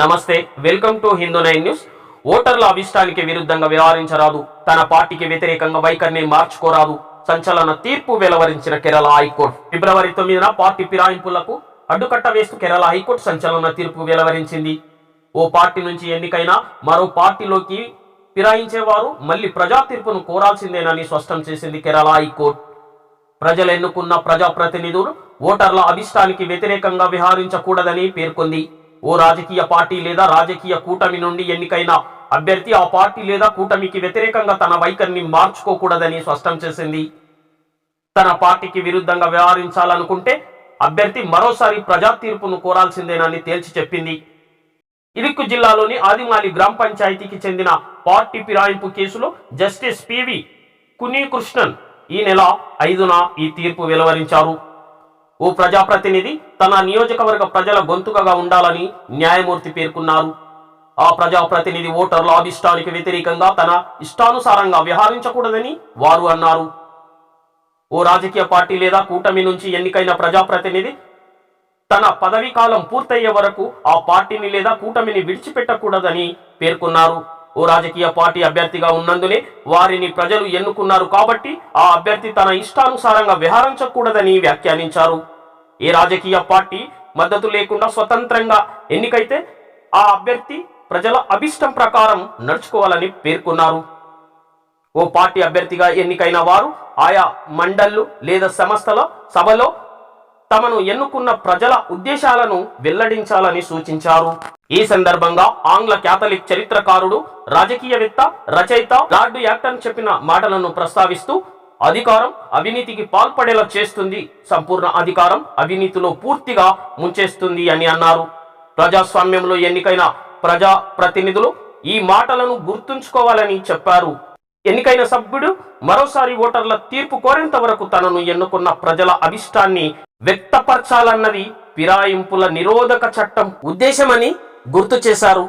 నమస్తే welcome to Hindu nine news. ఓటర్ల అభిష్టానికి విరుద్ధంగా వ్యవహరించరాదు. తన పార్టీకి వ్యతిరేకంగా వైఖరిని మార్చుకోరాదు. సంచలన తీర్పు వెలువరించిన కేరళ హైకోర్టు. ఫిబ్రవరి తొమ్మిదిన పార్టీ ఫిరాయింపులకు అడ్డుకట్ట వేస్తూ కేరళ హైకోర్టు సంచలన తీర్పు వెలువరించింది. ఓ పార్టీ నుంచి ఎన్నికైన మరో పార్టీలోకి ఫిరాయించేవారు మళ్ళీ ప్రజా తీర్పును కోరాల్సిందేనని స్పష్టం చేసింది కేరళ హైకోర్టు. ప్రజలు ఎన్నుకున్న ప్రజాప్రతినిధులు ఓటర్ల అభిష్టానికి వ్యతిరేకంగా విహరించకూడదని పేర్కొంది. ఓ రాజకీయ పార్టీ లేదా రాజకీయ కూటమి నుండి ఎన్నికైన అభ్యర్థి ఆ పార్టీ లేదా కూటమికి వ్యతిరేకంగా తన వైఖరిని మార్చుకోకూడదని స్పష్టం చేసింది. తన పార్టీకి విరుద్ధంగా వ్యవహరించాలనుకుంటే అభ్యర్థి మరోసారి ప్రజా తీర్పును కోరాల్సిందేనని తేల్చి చెప్పింది. ఇరుక్కు జిల్లాలోని ఆదిమాలి గ్రామ పంచాయతీకి చెందిన పార్టీ ఫిరాయింపు కేసులో జస్టిస్ పివి కునీకృష్ణన్ ఈ నెల ఐదున ఈ తీర్పు వెలువరించారు. ఓ ప్రజాప్రతినిధి తన నియోజకవర్గ ప్రజల గొంతుకగా ఉండాలని న్యాయమూర్తి పేర్కొన్నారు. ఆ ప్రజాప్రతినిధి ఓటర్ల అభిష్టానికి వ్యతిరేకంగా తన ఇష్టానుసారంగా వ్యవహరించకూడదని వారు అన్నారు. ఓ రాజకీయ పార్టీ లేదా కూటమి నుంచి ఎన్నికైన ప్రజాప్రతినిధి తన పదవీ కాలం పూర్తయ్యే వరకు ఆ పార్టీని లేదా కూటమిని విడిచిపెట్టకూడదని పేర్కొన్నారు. ఓ రాజకీయ పార్టీ అభ్యర్థిగా ఉన్నందునే వారిని ప్రజలు ఎన్నుకున్నారు కాబట్టి ఆ అభ్యర్థి తన ఇష్టానుసారంగా వ్యవహరించకూడదని వ్యాఖ్యానించారు. ఏ రాజకీయ పార్టీ మద్దతు లేకుండా స్వతంత్రంగా ఎన్నికైతే ఆ అభ్యర్థి ప్రజల అభిష్టం ప్రకారం నడుచుకోవాలని పేర్కొన్నారు. ఓ పార్టీ అభ్యర్థిగా ఎన్నికైన వారు ఆయా మండళ్ళు లేదా సంస్థల సభలో తమను ఎన్నుకున్న ప్రజల ఉద్దేశాలను వెల్లడించాలని సూచించారు. ఈ సందర్భంగా ఆంగ్ల క్యాథలిక్ చరిత్రకారుడు రాజకీయవేత్త రచయిత లార్డు యాక్టన్ చెప్పిన మాటలను ప్రస్తావిస్తూ అధికారం అవినీతికి పాల్పడేలా చేస్తుంది సంపూర్ణ అధికారం అవినీతిలో పూర్తిగా ముంచేస్తుంది అని అన్నారు. ప్రజాస్వామ్యంలో ఎన్నికైన ప్రజా ప్రతినిధులు ఈ మాటలను గుర్తుంచుకోవాలని చెప్పారు. ఎన్నికైన సభ్యుడు మరోసారి ఓటర్ల తీర్పు కోరేంత వరకు తనను ఎన్నుకున్న ప్రజల అభిష్టాన్ని వ్యక్తపరచాలన్నది ఫిరాయింపుల నిరోధక చట్టం ఉద్దేశమని గుర్తు చేశారు.